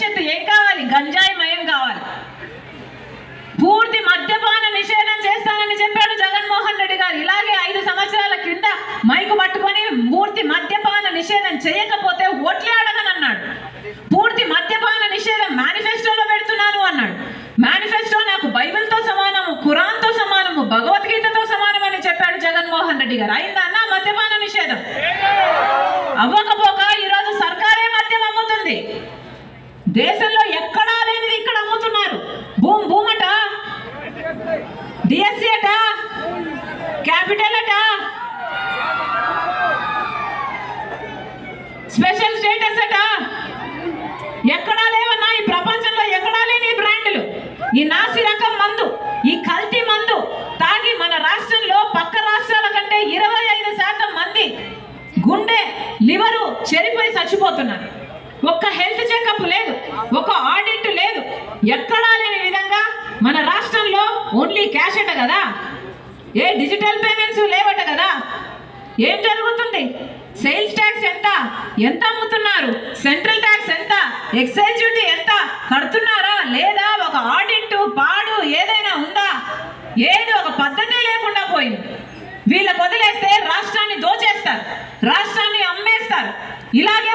భవిష్యత్తు ఏం కావాలి? గంజాయి మయం కావాలి. పూర్తి మద్యపాన నిషేధం చేస్తానని చెప్పాడు జగన్మోహన్ రెడ్డి గారు. ఇలాగే ఐదు సంవత్సరాల కింద మైకు పట్టుకొని పూర్తి మద్యపాన నిషేధం చేయకపోతే ఓట్లే అడగనన్నాడు పూర్తి మద్యపాన నిషేధం మేనిఫెస్టోలో పెడుతున్నాను అన్నాడు. మేనిఫెస్టో నాకు బైబిల్తో సమానము ఖురాన్తో సమానము భగవద్గీతతో సమానమని చెప్పాడు జగన్మోహన్ రెడ్డి గారు. అయిందన్నా మద్యపాన నిషేధం? అవ్వకపోగా దేశంలో ఎక్కడా లేనిది ఇక్కడ అమ్ముతున్నారు. భూమి భూమట? డిఎస్సి అట? క్యాపిటల్ అట? స్పెషల్ స్టేటస్ అట? ఎక్కడా లేవన్నా? ఈ ప్రపంచంలో ఎక్కడా లేని ఈ బ్రాండ్లు? ఈ నాసి రకం మందు ఈ కల్తీ మందు తాగి మన రాష్ట్రంలో పక్క రాష్ట్రాల కంటే ఇరవై ఐదు శాతం మంది గుండె లివరు చెరిపోయి చచ్చిపోతున్నారు. ఒక్క హెల్త్ చెకప్ లేదు ఒక ఆడిట్ లేదు. ఎక్కడా లేని విధంగా మన రాష్ట్రంలో ఓన్లీ క్యాష్ అట కదా? ఏ డిజిటల్ పేమెంట్స్ లేవట కదా? ఏం జరుగుతుంది? సేల్స్ ట్యాక్స్ ఎంత? ఎంత అమ్ముతున్నారు? సెంట్రల్ ట్యాక్స్ ఎంత? ఎక్సైజ్ డ్యూటీ ఎంత? కడుతున్నారా లేదా? ఒక ఆడిట్ పాడు ఏదైనా ఉందా? ఏది ఒక పద్ధతి లేకుండా పోయింది. వీళ్ళకి వదిలేస్తే రాష్ట్రాన్ని దోచేస్తారు రాష్ట్రాన్ని అమ్మేస్తారు. ఇలాగే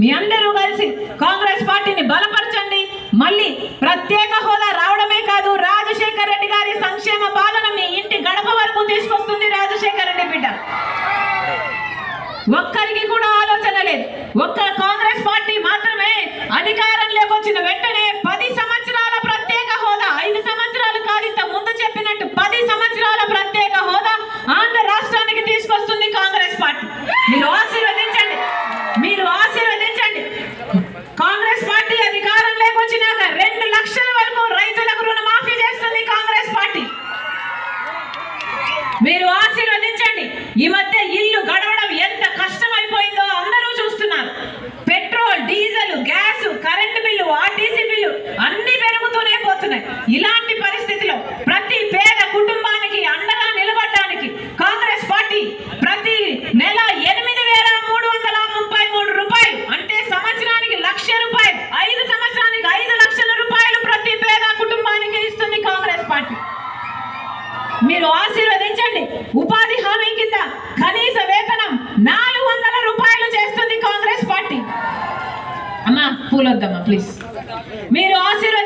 మీ అందరూ కలిసి కాంగ్రెస్ పార్టీని బలపరచండి. మళ్ళీ ప్రత్యేక హోదా రావడమే కాదు రాజశేఖర్ రెడ్డి గారి సంక్షేమ పాలన మీ ఇంటి గడప వరకు తీసుకొస్తుంది రాజశేఖర్ రెడ్డి బిడ్డ. ఒక్కరికి కూడా ఆలోచన లేదు. ఒక్క కాంగ్రెస్ పార్టీ మాత్రమే అధికారంలోకి వచ్చిన వెంటనే పది సంవత్సరాల ప్రత్యేక హోదా ఐదు సంవత్సరాలు కాదు ఇంత ముందు చెప్పినట్టు పది సంవత్సరాల ప్రత్యేక హోదా ఆంధ్ర రాష్ట్రానికి తీసుకొస్తుంది కాంగ్రెస్ పార్టీ మీరు ఆశీర్వదించండి మీరు ఆశీర్వదించండి కాంగ్రెస్ పార్టీ అధికారంలోకి వచ్చినాక రెండు లక్షల వరకు రైతులకు రుణమాఫీ చేస్తుంది కాంగ్రెస్ పార్టీ మీరు ఆశీర్వదించండి ఈ మధ్య ఇల్లు గడవడం ఎంత కష్టమైపోయిందో అందరూ చూస్తున్నారు. Petrol diesel gas current bill RTC bill అన్ని పెరుగుతూనే పోతున్నాయి. ఇలాంటి పరిస్థితిలో ప్రతి పేద కుటుంబానికి అండగా నిలబడడానికి కాంగ్రెస్ పార్టీ ప్రతి నెల ఎనిమిది వేల మూడు వందల ముప్పై మూడు రూపాయలు అంటే సంవత్సరానికి లక్ష రూపాయలు ఐదు సంవత్సరానికి ఐదు లక్షల రూపాయలు ప్రతి పేద కుటుంబానికి ఇస్తుంది కాంగ్రెస్ పార్టీ మీరు ఆశీర్వదించండి. ఉపాధి హామీ కింద కనీస వేతనం నాలుగు వందల రూపాయలు చేస్తుంది కాంగ్రెస్ పార్టీ. అమ్మా పూలొద్దమ్మా ప్లీజ్ మీరు ఆశీర్వదించండి.